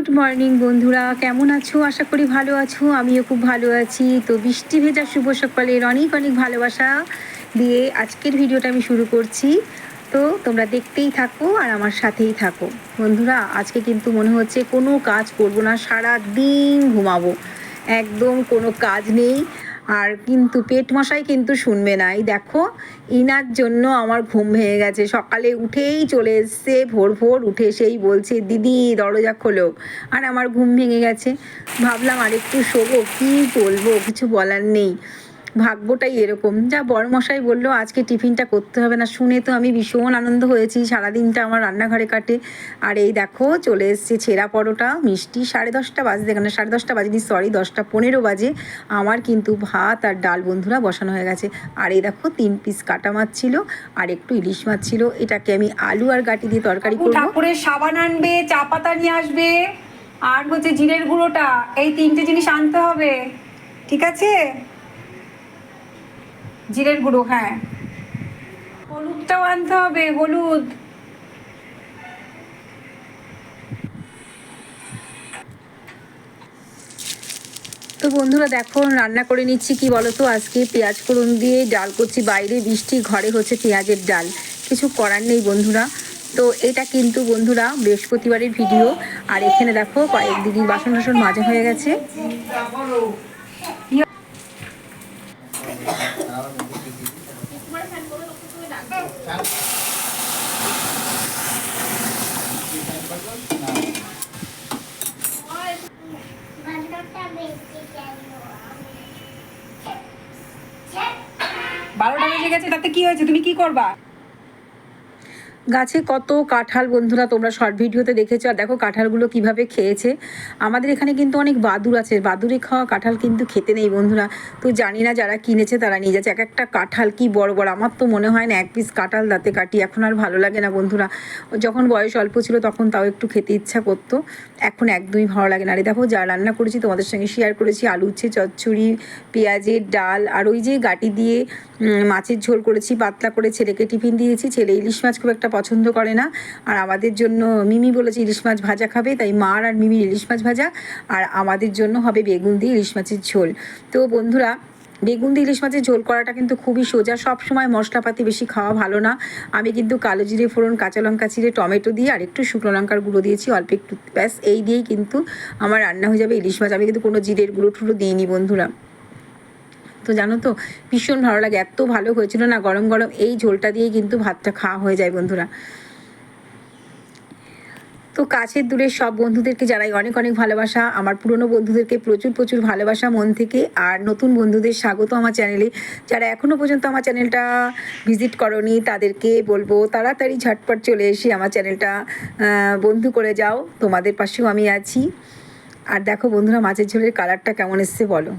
Good morning বন্ধুরা। কেমন আছো? আশা করি ভালো আছো। আমিও খুব ভালো আছি। তো বৃষ্টি ভেজা শুভ সকালের অনেক অনেক ভালোবাসা দিয়ে আজকের ভিডিওটা আমি শুরু করছি। তো তোমরা দেখতেই থাকো আর আমার সাথেই থাকো। বন্ধুরা, আজকে কিন্তু মনে হচ্ছে কোনো কাজ করব না সারা দিন ঘুমাবো। একদম কোনো কাজ নেই। আর কিন্তু পেট মশাই কিন্তু শুনবে না। এই দেখো, ইনার জন্য আমার ঘুম ভেঙে গেছে। সকালে উঠেই চলে এসছে, ভোর ভোর উঠে সেই বলছে, দিদি, দরজা খোলো। আর আমার ঘুম ভেঙে গেছে। ভাবলাম আর একটু শোবো, কী বলব, কিছু বলার নেই। ভাগ্যটাই এরকম। যা বড় মশাই বলল আজকে টিফিনটা করতে হবে না। শুনে তো আমি ভীষণ আনন্দ হয়েছি। সারাদিনটা আমার রান্নাঘরে কাটে। আর এই দেখো চলে এসছে ছেঁড়া পরোটা। মিষ্টি সাড়ে দশটা বাজে এখানে সাড়ে দশটা বাজেনি সরি দশটা পনেরো বাজে। আমার কিন্তু ভাত আর ডাল বন্ধুরা বসানো হয়ে গেছে। আর এই দেখো তিন পিস কাটা মাছ ছিল আর একটু ইলিশ মাছ ছিল। এটাকে আমি আলু আর গাটি দিয়ে তরকারি করব। ঠাকুরের সাবান আনবে চা পাতা নিয়ে আসবে। আর হচ্ছে জিরের গুঁড়োটা। এই তিনটে জিনিস আনতে হবে। ঠিক আছে? জিরের গুঁড়ো হ্যাঁ। হলুদটাও আনতে হবে, হলুদ। তো বন্ধুরা দেখো, রান্না করে নিচ্ছি, কি বলো তো আজকে পেঁয়াজ ফোড়ন দিয়ে ডাল করছি, বাইরে বৃষ্টি, ঘরে হচ্ছে পেঁয়াজের ডাল। কিছু করার নেই বন্ধুরা। তো এটা কিন্তু বন্ধুরা বৃহস্পতিবারের ভিডিও। আর এখানে দেখো কয়েক দিদির বাসন টাসন মাজা হয়ে গেছে। বারোটা বেজে গেছে তাতে কি হয়েছে? তুমি কি করবা? গাছে কত কাঁঠাল বন্ধুরা তোমরা শর্ট ভিডিওতে দেখেছ, আর দেখো কাঁঠালগুলো কীভাবে খেয়েছে। আমাদের এখানে কিন্তু অনেক বাদুর আছে, বাদুরে খাওয়া কাঁঠাল কিন্তু খেতে নেই বন্ধুরা। তো জানি না যারা কিনেছে তারা নিয়ে যাচ্ছে। এক একটা কাঁঠাল কি বড় বড়, আমার তো মনে হয় না এক পিস কাঁঠাল দাঁতে কাটি এখন আর ভালো লাগে না বন্ধুরা। যখন বয়স অল্প ছিল তখন তাও একটু খেতে ইচ্ছা করতো, এখন একদমই ভালো লাগে না। আরে দেখো যা রান্না করেছি তোমাদের সঙ্গে শেয়ার করেছি, আলু উচ্ছে চচ্চড়ি, পেঁয়াজের ডাল, আর ওই যে গাটি দিয়ে মাছের ঝোল করেছি, পাতলা করে ছেলেকে টিফিন দিয়েছি। ছেলে ইলিশ মাছ খুব একটা পছন্দ করে না। আর আমাদের জন্য, মিমি বলেছে ইলিশ মাছ ভাজা খাবে, তাই মার আর মিমির ইলিশ মাছ ভাজা। আর আমাদের জন্য হবে বেগুন দিয়ে ইলিশ মাছের ঝোল। তো বন্ধুরা, বেগুন দিয়ে ইলিশ মাছের ঝোল করাটা কিন্তু খুবই সোজা। সব সময় মশলাপাতি বেশি খাওয়া ভালো না। আমি কিন্তু কালো জিরে ফোড়ন, কাঁচা লঙ্কা চিরে টমেটো দিয়ে আর একটু শুকনো লঙ্কার গুঁড়ো দিয়েছি, অল্প একটু। ব্যাস, এই দিয়েই কিন্তু আমার রান্না হয়ে যাবে ইলিশ মাছ। আমি কিন্তু কোনো জিরের গুঁড়ো টুড়ো দিইনি, বন্ধুরা। তো জানো তো, ভীষণ ভালো লাগে। এত ভালো হয়েছিল না, গরম গরম এই ঝোলটা দিয়েই কিন্তু ভাতটা খাওয়া হয়ে যায় বন্ধুরা। তো কাছের দূরের সব বন্ধুদেরকে জানাই অনেক অনেক ভালোবাসা। আমার পুরনো বন্ধুদেরকে প্রচুর প্রচুর ভালোবাসা মন থেকে। আর নতুন বন্ধুদের স্বাগত আমার চ্যানেলে। যারা এখনও পর্যন্ত আমার চ্যানেলটা ভিজিট করনি, তাদেরকে বলব, তাড়াতাড়ি ঝটপট চলে এসে আমার চ্যানেলটা বন্ধু করে যাও। তোমাদের পাশেও আমি আছি। আর দেখো বন্ধুরা, মাছের ঝোলের কালারটা কেমন এসছে বলো।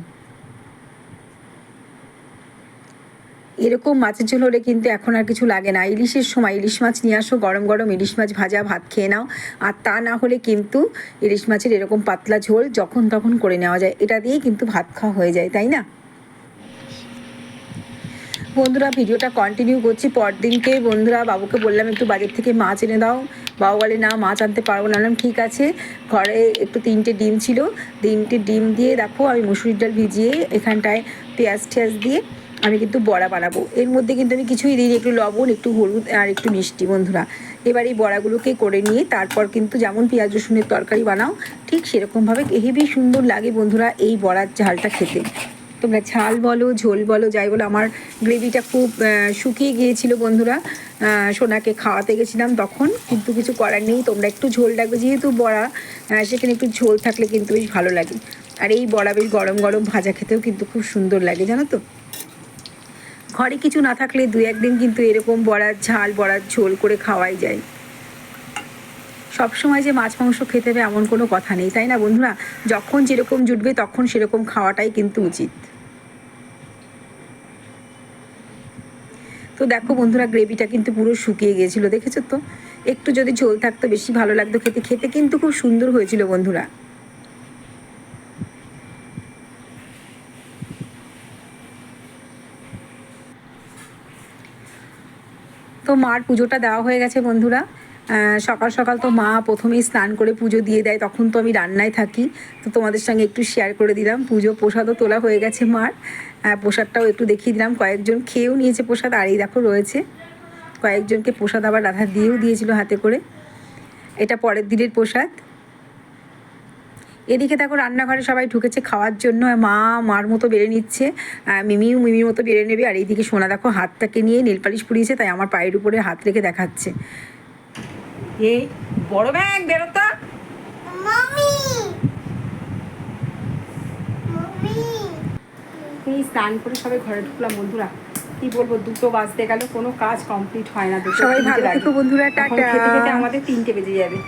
এরকম মাছের ঝোল হলে কিন্তু এখন আর কিছু লাগে না। ইলিশের সময় ইলিশ মাছ নিয়ে আসো, গরম গরম ইলিশ মাছ ভাজা ভাত খেয়ে নাও। আর তা না হলে কিন্তু ইলিশ মাছের এরকম পাতলা ঝোল যখন তখন করে নেওয়া যায়। এটা দিয়েই কিন্তু ভাত খাওয়া হয়ে যায়, তাই না? বন্ধুরা, ভিডিওটা কন্টিনিউ করছি পরদিনকে। বন্ধুরা, বাবুকে বললাম একটু বাজার থেকে মাছ এনে দাও। বাবু বলে, না, মাছ আনতে পারব না। বললাম, ঠিক আছে। ঘরে একটু তিনটে ডিম ছিল। তিনটে ডিম দিয়ে দেখো, আমি মুসুরির ডাল ভিজিয়ে এখানটায় পেঁয়াজ টেয়াজ দিয়ে আমি কিন্তু বড়া বানাবো। এর মধ্যে কিন্তু আমি কিছুই দিই একটু লবণ, একটু হলুদ আর একটু মিষ্টি, বন্ধুরা। এবার এই বড়াগুলোকে করে নিয়ে তারপর কিন্তু যেমন পেঁয়াজ, রসুনের তরকারি বানাও, ঠিক সেরকমভাবে হেভি সুন্দর লাগে বন্ধুরা এই বড়ার ঝালটা খেতে। তোমরা ঝাল বলো, ঝোল বলো, যাই বলো, আমার গ্রেভিটা খুব শুকিয়ে গিয়েছিল বন্ধুরা। সোনাকে খাওয়াতে গেছিলাম তখন, কিন্তু কিছু করার নেই। তোমরা একটু ঝোল রাখবে, যেহেতু বড়া সেখানে একটু ঝোল থাকলে কিন্তু বেশ ভালো লাগে। আর এই বড়া বেশ গরম গরম ভাজা খেতেও কিন্তু খুব সুন্দর লাগে, জানো তো? ঘরে কিছু না থাকলে দু একদিন কিন্তু এরকম বড়ার ঝাল, বড়ার ঝোল করে খাওয়াই যায়। সব সময় যে মাছ, মাংস খেতে হবে এমন কোনো কথা নেই, তাই না বন্ধুরা? যখন যেরকম জুটবে তখন সেরকম খাওয়াটাই কিন্তু উচিত। তো দেখো বন্ধুরা, গ্রেভিটা কিন্তু পুরো শুকিয়ে গিয়েছিল দেখেছ তো? একটু যদি ঝোল থাকতো, বেশি ভালো লাগতো খেতে। খেতে কিন্তু খুব সুন্দর হয়েছিল বন্ধুরা। তো মার পুজোটা দেওয়া হয়ে গেছে বন্ধুরা। সকাল সকাল তো মা প্রথমেই স্নান করে পুজো দিয়ে দেয়, তখন তো আমি রান্নায় থাকি। তো তোমাদের সঙ্গে একটু শেয়ার করে দিলাম, পুজো প্রসাদও তোলা হয়ে গেছে মার। প্রসাদটাও একটু দেখিয়ে দিলাম, কয়েকজন খেয়েও নিয়েছে প্রসাদ, আর এই দেখো রয়েছে। কয়েকজনকে প্রসাদ আবার রাধা দিয়েও দিয়েছিল হাতে করে। এটা পরের দিনের প্রসাদ। এদিকে দেখো রান্নাঘরে সবাই ঢুকেছে খাওয়ার জন্য মা মার মতো বেড়ে নিচ্ছে মিমিও মিমির মতো বেড়ে নেবে আর এইদিকে সোনা দেখো হাতটাকে নিয়ে নেল পালিশ পুড়িয়েছে তাই আমার পায়ের উপরে হাত রেখে দেখাচ্ছে। এই বড় ব্যাগ বেরোতা! এই স্নান করে সবাই ঘরে ঢুকলাম বন্ধুরা। কি বলব দুটো বাজতে গেল কোনো কাজ কমপ্লিট হয় না সবাই ভালো থেকো বন্ধুরা টাটা। আমাদের তিনটে বেজে যাবে।